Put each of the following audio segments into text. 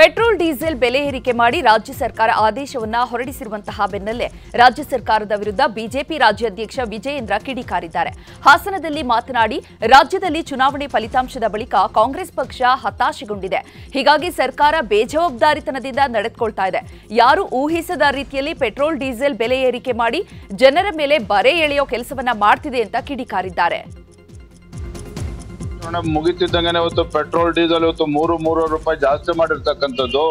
Petrol, diesel ಬೆಲೆ ಏರಿಕೆ ಮಾಡಿ ರಾಜ್ಯ ಸರ್ಕಾರ ಆದೇಶವನ್ನ ಹೊರಡಿಸಿರುವಂತಹ ಬೆನ್ನಲ್ಲೇ ರಾಜ್ಯ ಸರ್ಕಾರದ ವಿರುದ್ಧ ಬಿಜೆಪಿ ರಾಜ್ಯಾಧ್ಯಕ್ಷ ವಿಜಯೇಂದ್ರ ಕಿಡಿಕಾರಿದ್ದಾರೆ. ಹಾಸನದಲ್ಲಿ ಮಾತನಾಡಿ, ರಾಜ್ಯದಲ್ಲಿ ಚುನಾವಣೆ ಫಲಿತಾಂಶದ ಬಳಿಕ ಕಾಂಗ್ರೆಸ್ ಪಕ್ಷ ಹತಾಶೆಗೊಂಡಿದೆ. ಹೀಗಾಗಿ ಸರ್ಕಾರ ಬೇಜವಾಬ್ದಾರಿತನದಿಂದ ನಡೆದುಕೊಳ್ತಾ ಇದೆ. ಯಾರು ಊಹಿಸದ ರೀತಿಯಲ್ಲಿ ಪೆಟ್ರೋಲ್, ಡೀಸೆಲ್ ಬೆಲೆ ಏರಿಕೆ ಮಾಡಿ ಜನರ ಮೇಲೆ ಬರೆ ಎಳೆಯೋ ಕೆಲಸವನ್ನ ಮಾಡ್ತಿದೆ ಅಂತ ಕಿಡಿಕಾರಿದ್ದಾರೆ. ಚುನಾವಣೆ ಮುಗಿತಿದ್ದಂಗೆ ಇವತ್ತು ಪೆಟ್ರೋಲ್, ಡೀಸೆಲ್ ಇವತ್ತು ಮೂರು ಮೂರು ರೂಪಾಯಿ ಜಾಸ್ತಿ ಮಾಡಿರ್ತಕ್ಕಂಥದ್ದು.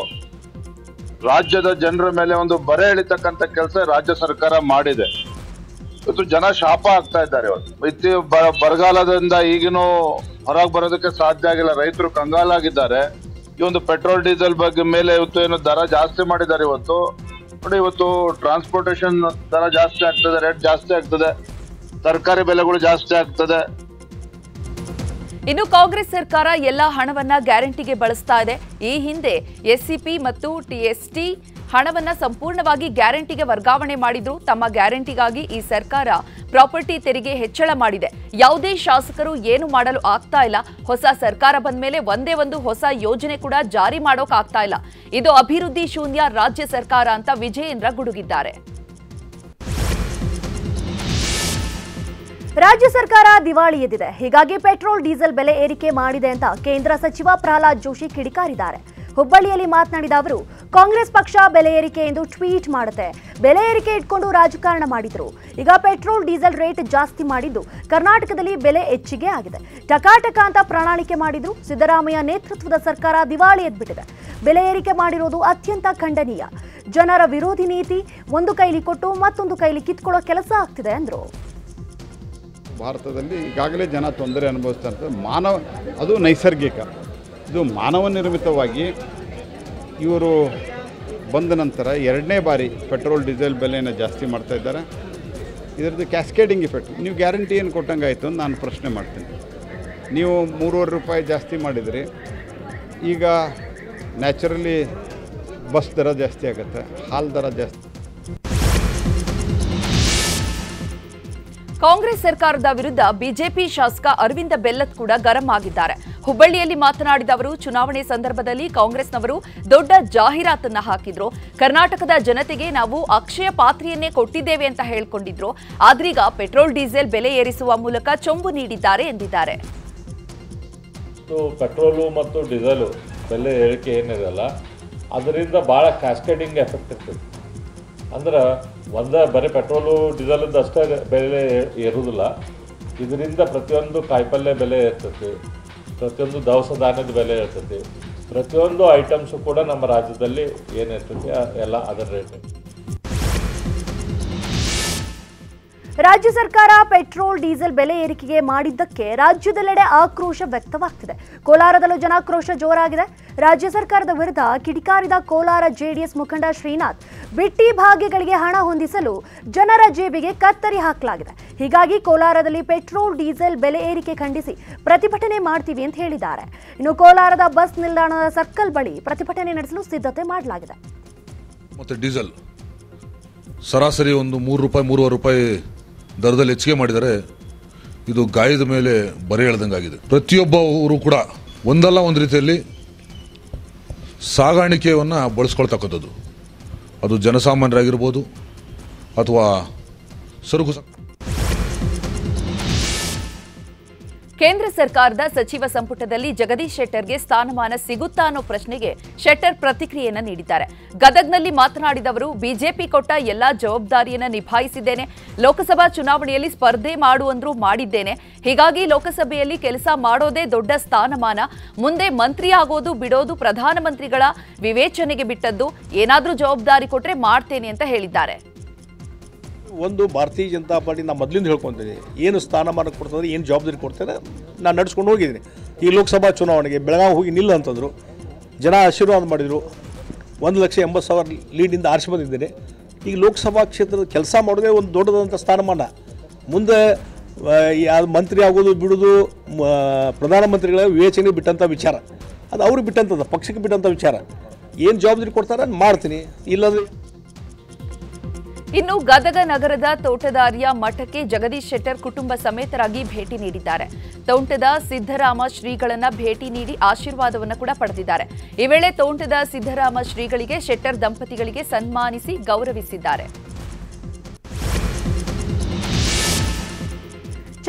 ರಾಜ್ಯದ ಜನರ ಮೇಲೆ ಒಂದು ಬರೆ ಎಳಿತಕ್ಕಂಥ ಕೆಲಸ ರಾಜ್ಯ ಸರ್ಕಾರ ಮಾಡಿದೆ. ಇವತ್ತು ಜನ ಶಾಪ ಆಗ್ತಾ ಇದ್ದಾರೆ ಇವತ್ತು. ಬರಗಾಲದಿಂದ ಈಗಿನೂ ಹೊರಗೆ ಬರೋದಕ್ಕೆ ಸಾಧ್ಯ ಆಗಿಲ್ಲ. ರೈತರು ಕಂಗಾಲಾಗಿದ್ದಾರೆ. ಈ ಒಂದು ಪೆಟ್ರೋಲ್, ಡೀಸೆಲ್ ಬಗ್ಗೆ ಮೇಲೆ ಇವತ್ತು ಏನು ದರ ಜಾಸ್ತಿ ಮಾಡಿದ್ದಾರೆ ಇವತ್ತು. ನೋಡಿ, ಇವತ್ತು ಟ್ರಾನ್ಸ್ಪೋರ್ಟೇಶನ್ ದರ ಜಾಸ್ತಿ ಆಗ್ತದೆ ರೇಟ್ ಜಾಸ್ತಿ ಆಗ್ತದೆ ತರಕಾರಿ ಬೆಲೆಗಳು ಜಾಸ್ತಿ ಆಗ್ತದೆ ಇನ್ನು ಕಾಂಗ್ರೆಸ್ ಸರ್ಕಾರ ಎಲ್ಲ ಹಣವನ್ನ ಗ್ಯಾರಂಟಿಗೆ ಬಳಸ್ತಾ ಇದೆ. ಈ ಹಿಂದೆ ಎಸ್ಸಿಪಿ ಮತ್ತು ಟಿಎಸ್ಟಿ ಹಣವನ್ನ ಸಂಪೂರ್ಣವಾಗಿ ಗ್ಯಾರಂಟಿಗೆ ವರ್ಗಾವಣೆ ಮಾಡಿದ್ರು. ತಮ್ಮ ಗ್ಯಾರಂಟಿಗಾಗಿ ಈ ಸರ್ಕಾರ ಪ್ರಾಪರ್ಟಿ ತೆರಿಗೆ ಹೆಚ್ಚಳ ಮಾಡಿದೆ. ಯಾವುದೇ ಶಾಸಕರು ಏನು ಮಾಡಲು ಆಗ್ತಾ ಇಲ್ಲ. ಹೊಸ ಸರ್ಕಾರ ಬಂದ ಮೇಲೆ ಒಂದೇ ಒಂದು ಹೊಸ ಯೋಜನೆ ಕೂಡ ಜಾರಿ ಮಾಡೋಕ್ಕಾಗ್ತಾ ಇಲ್ಲ. ಇದು ಅಭಿವೃದ್ಧಿ ಶೂನ್ಯ ರಾಜ್ಯ ಸರ್ಕಾರ ಅಂತ ವಿಜಯೇಂದ್ರ ಗುಡುಗಿದ್ದಾರೆ. ರಾಜ್ಯ ಸರ್ಕಾರ ದಿವಾಳಿ ಎದ್ದಿದೆ. ಹೀಗಾಗಿ ಪೆಟ್ರೋಲ್, ಡೀಸೆಲ್ ಬೆಲೆ ಏರಿಕೆ ಮಾಡಿದೆ ಅಂತ ಕೇಂದ್ರ ಸಚಿವ ಪ್ರಹ್ಲಾದ್ ಜೋಶಿ ಕಿಡಿಕಾರಿದ್ದಾರೆ. ಹುಬ್ಬಳ್ಳಿಯಲ್ಲಿ ಮಾತನಾಡಿದ ಅವರು, ಕಾಂಗ್ರೆಸ್ ಪಕ್ಷ ಬೆಲೆ ಏರಿಕೆ ಎಂದು ಟ್ವೀಟ್ ಮಾಡುತ್ತೆ. ಬೆಲೆ ಏರಿಕೆ ಇಟ್ಕೊಂಡು ರಾಜಕಾರಣ ಮಾಡಿದ್ರು. ಈಗ ಪೆಟ್ರೋಲ್, ಡೀಸೆಲ್ ರೇಟ್ ಜಾಸ್ತಿ ಮಾಡಿದ್ದು ಕರ್ನಾಟಕದಲ್ಲಿ ಬೆಲೆ ಹೆಚ್ಚಿಗೆ ಆಗಿದೆ. ಟಕಾಟಕ ಅಂತ ಪ್ರಣಾಳಿಕೆ ಮಾಡಿದ್ರು, ಸಿದ್ದರಾಮಯ್ಯ ನೇತೃತ್ವದ ಸರ್ಕಾರ ದಿವಾಳಿ ಎದ್ಬಿಟ್ಟಿದೆ. ಬೆಲೆ ಏರಿಕೆ ಮಾಡಿರೋದು ಅತ್ಯಂತ ಖಂಡನೀಯ. ಜನರ ವಿರೋಧಿ ನೀತಿ, ಒಂದು ಕೈಲಿ ಕೊಟ್ಟು ಮತ್ತೊಂದು ಕೈಲಿ ಕಿತ್ಕೊಳ್ಳೋ ಕೆಲಸ ಆಗ್ತಿದೆ ಅಂದ್ರು. ಭಾರತದಲ್ಲಿ ಈಗಾಗಲೇ ಜನ ತೊಂದರೆ ಅನುಭವಿಸ್ತಾ ಮಾನವ, ಅದು ನೈಸರ್ಗಿಕ. ಇದು ಮಾನವ ನಿರ್ಮಿತವಾಗಿ ಇವರು ಬಂದ ನಂತರ ಎರಡನೇ ಬಾರಿ ಪೆಟ್ರೋಲ್, ಡೀಸೆಲ್ ಬೆಲೆಯನ್ನು ಜಾಸ್ತಿ ಮಾಡ್ತಾಯಿದ್ದಾರೆ ಇದರದ್ದು ಕ್ಯಾಸ್ಕೇಡಿಂಗ್ ಇಫೆಕ್ಟ್. ನೀವು ಗ್ಯಾರಂಟಿ ಏನು ಕೊಟ್ಟಂಗೆ ಆಯಿತು ಅಂತ ನಾನು ಪ್ರಶ್ನೆ ಮಾಡ್ತೀನಿ. ನೀವು ಮೂರುವರೆ ರೂಪಾಯಿ ಜಾಸ್ತಿ ಮಾಡಿದ್ರಿ. ಈಗ ನ್ಯಾಚುರಲಿ ಬಸ್ ದರ ಜಾಸ್ತಿ ಆಗುತ್ತೆ, ಹಾಲು ದರ ಜಾಸ್ತಿ ಕಾಂಗ್ರೆಸ್ ಸರ್ಕಾರದ ವಿರುದ್ಧ ಬಿಜೆಪಿ ಶಾಸಕ ಅರವಿಂದ ಬೆಲ್ಲತ್ ಕೂಡ ಗರಂ ಆಗಿದ್ದಾರೆ. ಹುಬ್ಬಳ್ಳಿಯಲ್ಲಿ ಮಾತನಾಡಿದ ಅವರು, ಚುನಾವಣೆ ಸಂದರ್ಭದಲ್ಲಿ ಕಾಂಗ್ರೆಸ್ನವರು ದೊಡ್ಡ ಜಾಹೀರಾತನ್ನ ಹಾಕಿದ್ರು. ಕರ್ನಾಟಕದ ಜನತೆಗೆ ನಾವು ಅಕ್ಷಯ ಪಾತ್ರೆಯನ್ನೇ ಕೊಟ್ಟಿದ್ದೇವೆ ಅಂತ ಹೇಳಿಕೊಂಡಿದ್ರು. ಆದ್ರೀಗ ಪೆಟ್ರೋಲ್, ಡೀಸೆಲ್ ಬೆಲೆ ಏರಿಸುವ ಮೂಲಕ ಚೊಂಬು ನೀಡಿದ್ದಾರೆ ಎಂದಿದ್ದಾರೆ. ಪೆಟ್ರೋಲು ಮತ್ತು ಡೀಸೆಲು ಬೆಲೆ ಏರಿಕೆ ಏನಿರಲ್ಲ, ಅದರಿಂದ ಬಹಳ ಕ್ಯಾಸ್ಕೇಡಿಂಗ್ ಎಫೆಕ್ಟ್ ಇರ್ತದೆ. ಅಂದ್ರೆ ಒಂದೇ ಬರೀ ಪೆಟ್ರೋಲು ಡೀಸೆಲಿಂದ ಅಷ್ಟೇ ಬೆಲೆ ಏರುವುದಿಲ್ಲ ಇದರಿಂದ ಪ್ರತಿಯೊಂದು ಕಾಯಿಪಲ್ಯ ಬೆಲೆ ಇರ್ತೈತಿ ಪ್ರತಿಯೊಂದು ದವಸ ಧಾನ್ಯದ ಬೆಲೆ ಇರ್ತೈತಿ ಪ್ರತಿಯೊಂದು ಐಟಮ್ಸು ಕೂಡ ನಮ್ಮ ರಾಜ್ಯದಲ್ಲಿ ಏನಿರ್ತೈತಿ ಎಲ್ಲ ಅದರ ರೇಟ್ ರಾಜ್ಯ ಸರ್ಕಾರ ಪೆಟ್ರೋಲ್, ಡೀಸೆಲ್ ಬೆಲೆ ಏರಿಕೆಗೆ ಮಾಡಿದ್ದಕ್ಕೆ ರಾಜ್ಯದೆಲ್ಲೆಡೆ ಆಕ್ರೋಶ ವ್ಯಕ್ತವಾಗ್ತಿದೆ. ಕೋಲಾರದಲ್ಲೂ ಜನಾಕ್ರೋಶ ಜೋರಾಗಿದೆ. ರಾಜ್ಯ ಸರ್ಕಾರದ ವಿರುದ್ಧ ಕಿಡಿಕಾರಿದ ಕೋಲಾರ ಜೆಡಿಎಸ್ ಮುಖಂಡ ಶ್ರೀನಾಥ್ ಬಿಟ್ಟಿ ಭಾಗ್ಯಗಳಿಗೆ ಹಣ ಹೊಂದಿಸಲು ಜನರ ಜೇಬಿಗೆ ಕತ್ತರಿ ಹಾಕಲಾಗಿದೆ. ಹೀಗಾಗಿ ಕೋಲಾರದಲ್ಲಿ ಪೆಟ್ರೋಲ್, ಡೀಸೆಲ್ ಬೆಲೆ ಏರಿಕೆ ಖಂಡಿಸಿ ಪ್ರತಿಭಟನೆ ಮಾಡ್ತೀವಿ ಅಂತ ಹೇಳಿದ್ದಾರೆ. ಇನ್ನು ಕೋಲಾರದ ಬಸ್ ನಿಲ್ದಾಣದ ಸರ್ಕಲ್ ಬಳಿ ಪ್ರತಿಭಟನೆ ನಡೆಸಲು ಸಿದ್ಧತೆ ಮಾಡಲಾಗಿದೆ. ಡೀಸೆಲ್. ಸರಾಸರಿ ಒಂದು ಮೂರು ರೂಪಾಯಿ, ಮೂರುವರೆ ರೂಪಾಯಿ ದರದಲ್ಲಿ ಹೆಚ್ಚಿಗೆ ಮಾಡಿದರೆ ಇದು ಗಾಯದ ಮೇಲೆ ಬರೆ ಪ್ರತಿಯೊಬ್ಬ ಪ್ರತಿಯೊಬ್ಬರು ಕೂಡ ಒಂದಲ್ಲ ಒಂದು ರೀತಿಯಲ್ಲಿ ಸಾಗಾಣಿಕೆಯನ್ನು ಬಳಸ್ಕೊಳ್ತಕ್ಕಂಥದ್ದು. ಅದು ಜನಸಾಮಾನ್ಯರಾಗಿರ್ಬೋದು ಅಥವಾ ಸರಕು ಕೇಂದ್ರ ಸರ್ಕಾರದ ಸಚಿವ ಸಂಪುಟದಲ್ಲಿ ಜಗದೀಶ್ ಶೆಟ್ಟರ್ಗೆ ಸ್ಥಾನಮಾನ ಸಿಗುತ್ತಾ ಅನ್ನೋ ಪ್ರಶ್ನೆಗೆ ಶೆಟ್ಟರ್ ಪ್ರತಿಕ್ರಿಯೆಯನ್ನು ನೀಡಿದ್ದಾರೆ. ಗದಗ್ನಲ್ಲಿ ಮಾತನಾಡಿದವರು, ಬಿಜೆಪಿ ಕೊಟ್ಟ ಎಲ್ಲಾ ಜವಾಬ್ದಾರಿಯನ್ನು ನಿಭಾಯಿಸಿದ್ದೇನೆ. ಲೋಕಸಭಾ ಚುನಾವಣೆಯಲ್ಲಿ ಸ್ಪರ್ಧೆ ಮಾಡುವಂದ್ರೂ ಮಾಡಿದ್ದೇನೆ. ಹೀಗಾಗಿ ಲೋಕಸಭೆಯಲ್ಲಿ ಕೆಲಸ ಮಾಡೋದೇ ದೊಡ್ಡ ಸ್ಥಾನಮಾನ. ಮುಂದೆ ಮಂತ್ರಿ ಆಗೋದು ಬಿಡೋದು ಪ್ರಧಾನಮಂತ್ರಿಗಳ ವಿವೇಚನೆಗೆ ಬಿಟ್ಟದ್ದು. ಏನಾದರೂ ಜವಾಬ್ದಾರಿ ಕೊಟ್ರೆ ಮಾಡ್ತೇನೆ ಅಂತ ಹೇಳಿದ್ದಾರೆ. ಒಂದು ಭಾರತೀಯ ಜನತಾ ಪಾರ್ಟಿ ನಾನು ಮೊದಲಿಂದ ಹೇಳ್ಕೊತೀನಿ. ಏನು ಸ್ಥಾನಮಾನ ಕೊಡ್ತದೆ ಏನು ಜವಾಬ್ದಾರಿ ಕೊಡ್ತೇನೆ ನಾನು ನಡ್ಸ್ಕೊಂಡು ಹೋಗಿದ್ದೀನಿ. ಈ ಲೋಕಸಭಾ ಚುನಾವಣೆಗೆ ಬೆಳಗಾವಿ ಹೋಗಿ ನಿಲ್ಲ ಅಂತಂದರು. ಜನ ಆಶೀರ್ವಾದ ಮಾಡಿದರು. ಒಂದು ಲಕ್ಷ ಎಂಬತ್ತು ಸಾವಿರ ಲೀಡಿಂದ ಆರಿಸಿ ಬಂದಿದ್ದೇನೆ. ಈಗ ಲೋಕಸಭಾ ಕ್ಷೇತ್ರದ ಕೆಲಸ ಮಾಡೋದೇ ಒಂದು ದೊಡ್ಡದಂಥ ಸ್ಥಾನಮಾನ. ಮುಂದೆ ಆ, ಮಂತ್ರಿ ಆಗೋದು ಬಿಡೋದು ಪ್ರಧಾನಮಂತ್ರಿಗಳ ವಿವೇಚನೆ ಬಿಟ್ಟಂಥ ವಿಚಾರ. ಅದು ಅವ್ರಿಗೆ ಬಿಟ್ಟಂಥದ್ದು ಪಕ್ಷಕ್ಕೆ ಬಿಟ್ಟಂಥ ವಿಚಾರ. ಏನು ಜವಾಬ್ದಾರಿ ಕೊಡ್ತಾರೆ ಮಾಡ್ತೀನಿ. ಇಲ್ಲಾಂದರೆ ಇನ್ನು ಗದಗ ನಗರದ ತೋಟದಾರ್ಯ ಮಠಕ್ಕೆ ಜಗದೀಶ್ ಶೆಟ್ಟರ್ ಕುಟುಂಬ ಸಮೇತರಾಗಿ ಭೇಟಿ ನೀಡಿದ್ದಾರೆ. ತೋಂಟದ ಸಿದ್ದರಾಮ ಶ್ರೀಗಳನ್ನ ಭೇಟಿ ನೀಡಿ ಆಶೀರ್ವಾದವನ್ನು ಕೂಡ ಪಡೆದಿದ್ದಾರೆ. ಈ ವೇಳೆ ತೋಂಟದ ಸಿದ್ದರಾಮ ಶ್ರೀಗಳಿಗೆ ಶೆಟ್ಟರ್ ದಂಪತಿಗಳಿಗೆ ಸನ್ಮಾನಿಸಿ ಗೌರವಿಸಿದ್ದಾರೆ.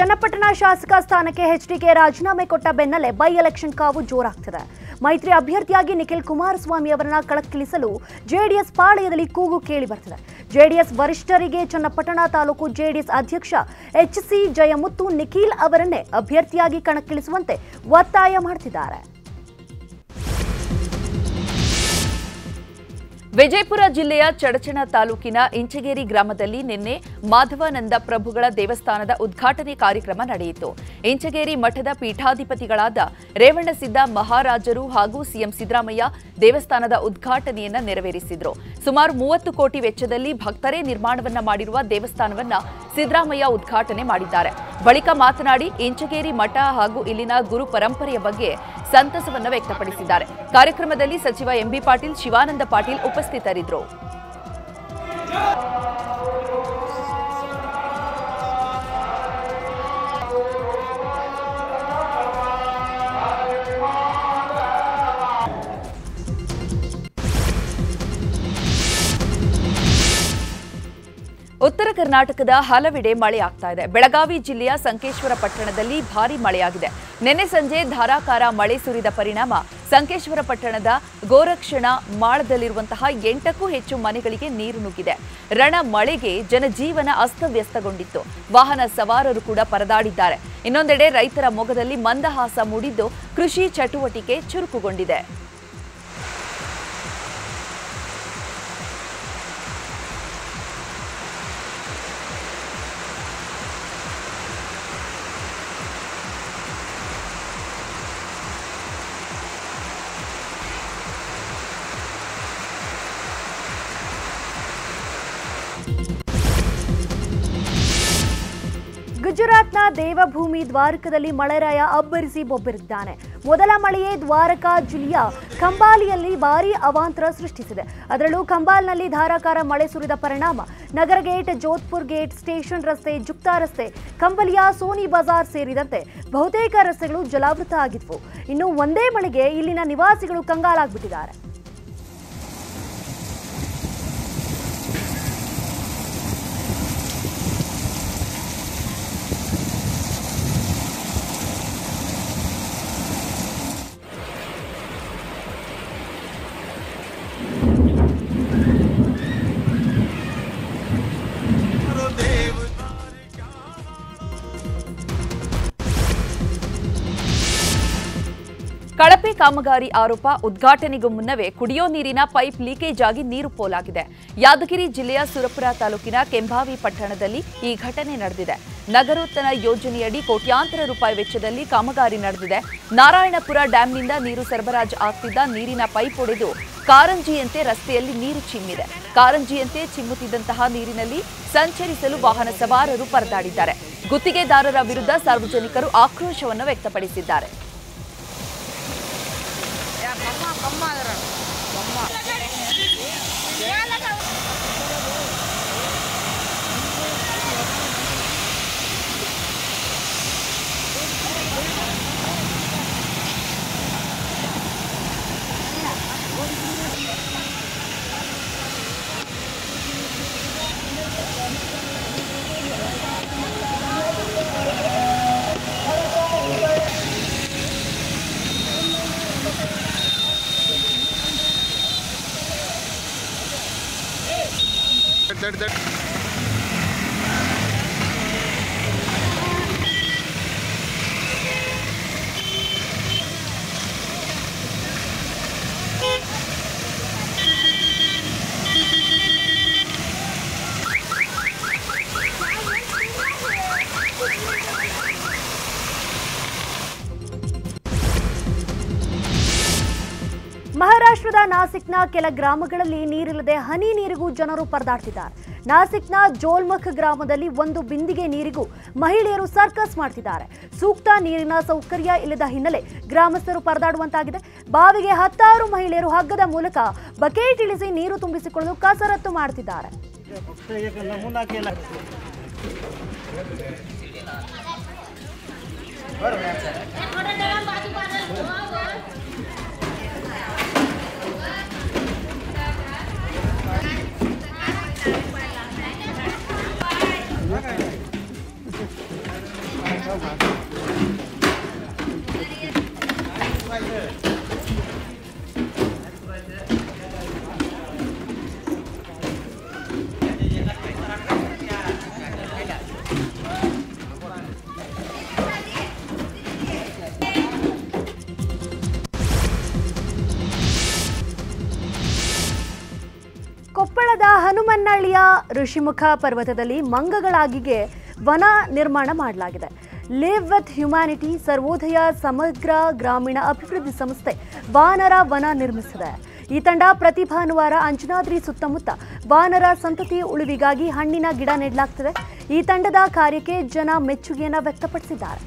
ಚನ್ನಪಟ್ಟಣ ಶಾಸಕ ಸ್ಥಾನಕ್ಕೆ ಎಚ್ಡಿಕೆ ರಾಜೀನಾಮೆ ಕೊಟ್ಟ ಬೆನ್ನಲ್ಲೇ ಬೈ ಎಲೆಕ್ಷನ್ ಕಾವು ಜೋರಾಗ್ತಿದೆ. ಮೈತ್ರಿ ಅಭ್ಯರ್ಥಿಯಾಗಿ ನಿಖಿಲ್ ಕುಮಾರಸ್ವಾಮಿ ಅವರನ್ನ ಕಣಕ್ಕಿಳಿಸಲು ಜೆಡಿಎಸ್ ಪಾಳೆಯದಲ್ಲಿ ಕೂಗು ಕೇಳಿ ಬರ್ತಿದೆ. ಜೆಡಿಎಸ್ ವರಿಷ್ಠರಿಗೆ ಚನ್ನಪಟ್ಟಣ ತಾಲೂಕು ಜೆಡಿಎಸ್ ಅಧ್ಯಕ್ಷ ಎಚ್ ಸಿ ಜಯಮುತ್ತು ನಿಖಿಲ್ ಅವರನ್ನೇ ಅಭ್ಯರ್ಥಿಯಾಗಿ ಕಣಕ್ಕಿಳಿಸುವಂತೆ ಒತ್ತಾಯ ಮಾಡ್ತಿದ್ದಾರೆ. ವಿಜಯಪುರ ಜಿಲ್ಲೆಯ ಚಡಚಣ ತಾಲೂಕಿನ ಇಂಚಗೇರಿ ಗ್ರಾಮದಲ್ಲಿ ನಿನ್ನೆ ಮಾಧವಾನಂದ ಪ್ರಭುಗಳ ದೇವಸ್ಥಾನದ ಉದ್ಘಾಟನೆ ಕಾರ್ಯಕ್ರಮ ನಡೆಯಿತು. ಇಂಚಗೇರಿ ಮಠದ ಪೀಠಾಧಿಪತಿಗಳಾದ ರೇವಣ್ಣಸಿದ್ದ ಮಹಾರಾಜರು ಹಾಗೂ ಸಿಎಂ ಸಿದ್ದರಾಮಯ್ಯ ದೇವಸ್ಥಾನದ ಉದ್ಘಾಟನೆಯನ್ನ ನೆರವೇರಿಸಿದರು. ಸುಮಾರು ಮೂವತ್ತು ಕೋಟಿ ವೆಚ್ಚದಲ್ಲಿ ಭಕ್ತರೇ ನಿರ್ಮಾಣವನ್ನ ಮಾಡಿರುವ ದೇವಸ್ಥಾನವನ್ನ ಸಿದ್ದರಾಮಯ್ಯ ಉದ್ಘಾಟನೆ ಮಾಡಿದ್ದಾರೆ. ಬಳಿಕ ಮಾತನಾಡಿ ಇಂಚಗೇರಿ ಮಠ ಹಾಗೂ ಇಲ್ಲಿನ ಗುರು ಪರಂಪರೆಯ ಬಗ್ಗೆ ಸಂತಸವನ್ನು ವ್ಯಕ್ತಪಡಿಸಿದ್ದಾರೆ. ಕಾರ್ಯಕ್ರಮದಲ್ಲಿ ಸಚಿವ ಎಂಬಿ ಪಾಟೀಲ್, ಶಿವಾನಂದ ಪಾಟೀಲ್ ಉಪಸ್ಥಿತರಿದ್ದರು. ಉತ್ತರ ಕರ್ನಾಟಕದ ಹಲವೆಡೆ ಮಳೆ ಆಗ್ತಾ ಇದೆ. ಬೆಳಗಾವಿ ಜಿಲ್ಲೆಯ ಸಂಕೇಶ್ವರ ಪಟ್ಟಣದಲ್ಲಿ ಭಾರೀ ಮಳೆಯಾಗಿದೆ. ನಿನ್ನೆ ಸಂಜೆ ಧಾರಾಕಾರ ಮಳೆ ಸುರಿದ ಪರಿಣಾಮ ಸಂಕೇಶ್ವರ ಪಟ್ಟಣದ ಗೋರಕ್ಷಣ ಮಾಳದಲ್ಲಿರುವಂತಹ ಎಂಟಕ್ಕೂ ಹೆಚ್ಚು ಮನೆಗಳಿಗೆ ನೀರು ನುಗ್ಗಿದೆ. ರಣ ಮಳೆಗೆ ಜನಜೀವನ ಅಸ್ತವ್ಯಸ್ತಗೊಂಡಿತ್ತು. ವಾಹನ ಸವಾರರು ಕೂಡ ಪರದಾಡಿದ್ದಾರೆ. ಇನ್ನೊಂದೆಡೆ ರೈತರ ಮೊಗದಲ್ಲಿ ಮಂದಹಾಸ ಮೂಡಿದ್ದು ಕೃಷಿ ಚಟುವಟಿಕೆ ಚುರುಕುಗೊಂಡಿದೆ. ಗುಜರಾತ್ನ ದೇವಭೂಮಿ ದ್ವಾರಕದಲ್ಲಿ ಮಳೆರಾಯ ಅಬ್ಬರಿಸಿ ಬೊಬ್ಬರಿದ್ದಾನೆ. ಮೊದಲ ಮಳೆಯೇ ದ್ವಾರಕಾ ಜಿಲ್ಲೆಯ ಕಂಬಾಲಿಯಲ್ಲಿ ಭಾರೀ ಅವಾಂತರ ಸೃಷ್ಟಿಸಿದೆ. ಅದರಲ್ಲೂ ಕಂಬಾಲ್ನಲ್ಲಿ ಧಾರಾಕಾರ ಮಳೆ ಸುರಿದ ಪರಿಣಾಮ. ನಗರ ಗೇಟ್, ಜೋಧ್ಪುರ್ ಗೇಟ್, ಸ್ಟೇಷನ್ ರಸ್ತೆ ಜುಕ್ತಾ ರಸ್ತೆ, ಕಂಬಲಿಯ ಸೋನಿ ಬಜಾರ್ ಸೇರಿದಂತೆ ಬಹುತೇಕ ರಸ್ತೆಗಳು ಜಲಾವೃತ ಆಗಿದ್ವು. ಇನ್ನು ಒಂದೇ ಮಳೆಗೆ ಇಲ್ಲಿನ ನಿವಾಸಿಗಳು ಕಂಗಾಲಾಗ್ಬಿಟ್ಟಿದ್ದಾರೆ. ಕಳಪೆ ಕಾಮಗಾರಿ ಆರೋಪ ಉದ್ಘಾಟನೆಗೂ ಮುನ್ನವೇ ಕುಡಿಯೋ ನೀರಿನ ಪೈಪ್ ಲೀಕೇಜ್ ಆಗಿ ನೀರು ಪೋಲಾಗಿದೆ. ಯಾದಗಿರಿ ಜಿಲ್ಲೆಯ ಸುರಪುರ ತಾಲೂಕಿನ ಕೆಂಭಾವಿ ಪಟ್ಟಣದಲ್ಲಿ ಈ ಘಟನೆ ನಡೆದಿದೆ. ನಗರೋತ್ತನ ಯೋಜನೆಯಡಿ ಕೋಟ್ಯಾಂತರ ರೂಪಾಯಿ ವೆಚ್ಚದಲ್ಲಿ ಕಾಮಗಾರಿ ನಡೆದಿದೆ. ನಾರಾಯಣಪುರ ಡ್ಯಾಂನಿಂದ ನೀರು ಸರಬರಾಜು ಆಗ್ತಿದ್ದ ನೀರಿನ ಪೈಪ್ ಒಡೆದು ಕಾರಂಜಿಯಂತೆ ರಸ್ತೆಯಲ್ಲಿ ನೀರು ಚಿಮ್ಮಿದೆ. ಕಾರಂಜಿಯಂತೆ ಚಿಮ್ಮುತ್ತಿದ್ದಂತಹ ನೀರಿನಲ್ಲಿ ಸಂಚರಿಸಲು ವಾಹನ ಸವಾರರು ಪರದಾಡಿದ್ದಾರೆ. ಗುತ್ತಿಗೆದಾರರ ವಿರುದ್ಧ ಸಾರ್ವಜನಿಕರು ಆಕ್ರೋಶವನ್ನು ವ್ಯಕ್ತಪಡಿಸಿದ್ದಾರೆ. कम्मा कम्मा ಮಹಾರಾಷ್ಟ್ರದ ನಾಸಿಕ್ನ ಕೆಲ ಗ್ರಾಮಗಳಲ್ಲಿ ನೀರಿಲ್ಲದೆ ಹನಿ ನೀರಿಗೂ ಜನರು ಪರದಾಡ್ತಿದ್ದಾರೆ. ನಾಸಿಕ್ನ ಜೋಲ್ಮಖ್ ಗ್ರಾಮದಲ್ಲಿ ಒಂದು ಬಿಂದಿಗೆ ನೀರಿಗೂ ಮಹಿಳೆಯರು ಸರ್ಕಸ್ ಮಾಡ್ತಿದ್ದಾರೆ. ಸೂಕ್ತ ನೀರಿನ ಸೌಕರ್ಯ ಇಲ್ಲದ ಹಿನ್ನೆಲೆ ಗ್ರಾಮಸ್ಥರು ಪರದಾಡುವಂತಾಗಿದೆ. ಬಾವಿಗೆ ಹತ್ತಾರು ಮಹಿಳೆಯರು ಹಗ್ಗದ ಮೂಲಕ ಬಕೆಟ್ ಇಳಿಸಿ ನೀರು ತುಂಬಿಸಿಕೊಳ್ಳಲು ಕಸರತ್ತು ಮಾಡ್ತಿದ್ದಾರೆ. ಹನುಮನ್ನಳ್ಳಿಯ ಋಷಿಮುಖ ಪರ್ವತದಲ್ಲಿ ಮಂಗಗಳಾಗಿಗೆ ವನ ನಿರ್ಮಾಣ ಮಾಡಲಾಗಿದೆ. ಲಿವ್ ವಿತ್ ಹ್ಯುಮ್ಯಾನಿಟಿ ಸರ್ವೋದಯ ಸಮಗ್ರ ಗ್ರಾಮೀಣ ಅಭಿವೃದ್ಧಿ ಸಂಸ್ಥೆ ವಾನರ ವನ ನಿರ್ಮಿಸಿದೆ. ಈ ತಂಡ ಪ್ರತಿ ಭಾನುವಾರ ಅಂಜನಾದ್ರಿ ಸುತ್ತಮುತ್ತ ವಾನರ ಸಂತತಿ ಉಳಿವಿಗಾಗಿ ಹಣ್ಣಿನ ಗಿಡ ನೆಡಲಾಗ್ತದೆ. ಈ ತಂಡದ ಕಾರ್ಯಕ್ಕೆ ಜನ ಮೆಚ್ಚುಗೆಯನ್ನು ವ್ಯಕ್ತಪಡಿಸಿದ್ದಾರೆ.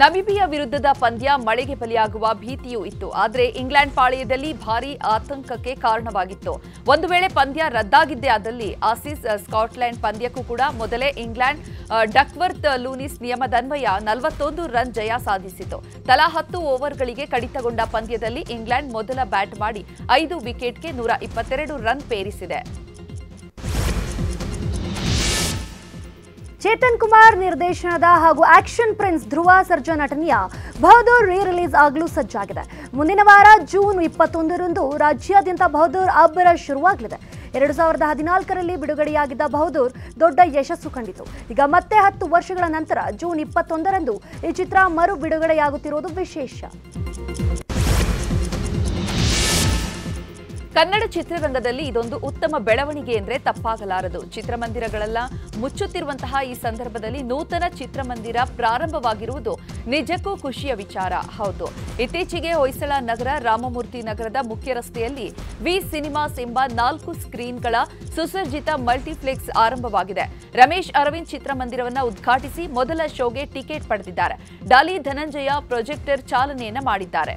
ನಮಿಬಿಯಾ ವಿರುದ್ಧದ ಪಂದ್ಯ ಮಳೆಗೆ ಬಲಿಯಾಗುವ ಭೀತಿಯೂ ಇತ್ತು. ಆದರೆ ಇಂಗ್ಲೆಂಡ್ ಪಾಳೆಯದಲ್ಲಿ ಭಾರೀ ಆತಂಕಕ್ಕೆ ಕಾರಣವಾಗಿತ್ತು. ಒಂದು ವೇಳೆ ಪಂದ್ಯ ರದ್ದಾಗಿದ್ದೇ ಆದಲ್ಲಿ ಆಸೀಸ್ ಸ್ಕಾಟ್ಲೆಂಡ್ ಪಂದ್ಯಕ್ಕೂ ಕೂಡ ಮೊದಲೇ ಇಂಗ್ಲೆಂಡ್ ಡಕ್ವರ್ತ್ ಲೂನಿಸ್ ನಿಯಮದನ್ವಯ ನಲವತ್ತೊಂದು ರನ್ ಜಯ ಸಾಧಿಸಿತು. ತಲಾ ಹತ್ತು ಓವರ್ಗಳಿಗೆ ಕಡಿತಗೊಂಡ ಪಂದ್ಯದಲ್ಲಿ ಇಂಗ್ಲೆಂಡ್ ಮೊದಲ ಬ್ಯಾಟ್ ಮಾಡಿ ಐದು ವಿಕೆಟ್ಗೆ ನೂರ ಇಪ್ಪತ್ತೆರಡು ರನ್ ಪೇರಿಸಿದೆ. ಚೇತನ್ ಕುಮಾರ್ ನಿರ್ದೇಶನದ ಹಾಗೂ ಆಕ್ಷನ್ ಪ್ರಿನ್ಸ್ ಧ್ರುವ ಸರ್ಜಾ ನಟನೆಯ ಬಹದ್ದೂರ್ ರೀ ರಿಲೀಸ್ ಆಗಲು ಸಜ್ಜಾಗಿದೆ. ಮುಂದಿನ ವಾರ ಜೂನ್ ಇಪ್ಪತ್ತೊಂದರಂದು ರಾಜ್ಯಾದ್ಯಂತ ಬಹದ್ದೂರ್ ಅಬ್ಬರ ಶುರುವಾಗಲಿದೆ. ಎರಡು ಸಾವಿರದ ಹದಿನಾಲ್ಕರಲ್ಲಿ ಬಿಡುಗಡೆಯಾಗಿದ್ದ ಬಹದ್ದೂರ್ ದೊಡ್ಡ ಯಶಸ್ಸು ಕಂಡಿತು. ಈಗ ಮತ್ತೆ ಹತ್ತು ವರ್ಷಗಳ ನಂತರ ಜೂನ್ ಇಪ್ಪತ್ತೊಂದರಂದು ಈ ಚಿತ್ರ ಮರು ಬಿಡುಗಡೆಯಾಗುತ್ತಿರುವುದು ವಿಶೇಷ. ಕನ್ನಡ ಚಿತ್ರರಂಗದಲ್ಲಿ ಇದೊಂದು ಉತ್ತಮ ಬೆಳವಣಿಗೆ ಎಂದರೆ ತಪ್ಪಾಗಲಾರದು. ಚಿತ್ರಮಂದಿರಗಳೆಲ್ಲ, ಮುಚ್ಚುತ್ತಿರುವಂತಹ ಈ ಸಂದರ್ಭದಲ್ಲಿ ನೂತನ ಚಿತ್ರಮಂದಿರ ಪ್ರಾರಂಭವಾಗಿರುವುದು ನಿಜಕ್ಕೂ ಖುಷಿಯ ವಿಚಾರ. ಹೌದು. ಇತ್ತೀಚೆಗೆ ಹೊಯ್ಸಳ ನಗರ, ರಾಮಮೂರ್ತಿ ನಗರದ ಮುಖ್ಯ ರಸ್ತೆಯಲ್ಲಿ ವಿ ಸಿನಿಮಾಸ್ ಎಂಬ ನಾಲ್ಕು ಸ್ಕ್ರೀನ್ಗಳ ಸುಸಜ್ಜಿತ ಮಲ್ಟಿಪ್ಲೆಕ್ಸ್ ಆರಂಭವಾಗಿದೆ. ರಮೇಶ್ ಅರವಿಂದ್ ಚಿತ್ರಮಂದಿರವನ್ನು ಉದ್ಘಾಟಿಸಿ ಮೊದಲ ಶೋಗೆ ಟಿಕೆಟ್ ಪಡೆದಿದ್ದಾರೆ. ಡಾಲಿ ಧನಂಜಯ ಪ್ರೊಜೆಕ್ಟರ್ ಚಾಲನೆಯನ್ನ ಮಾಡಿದ್ದಾರೆ.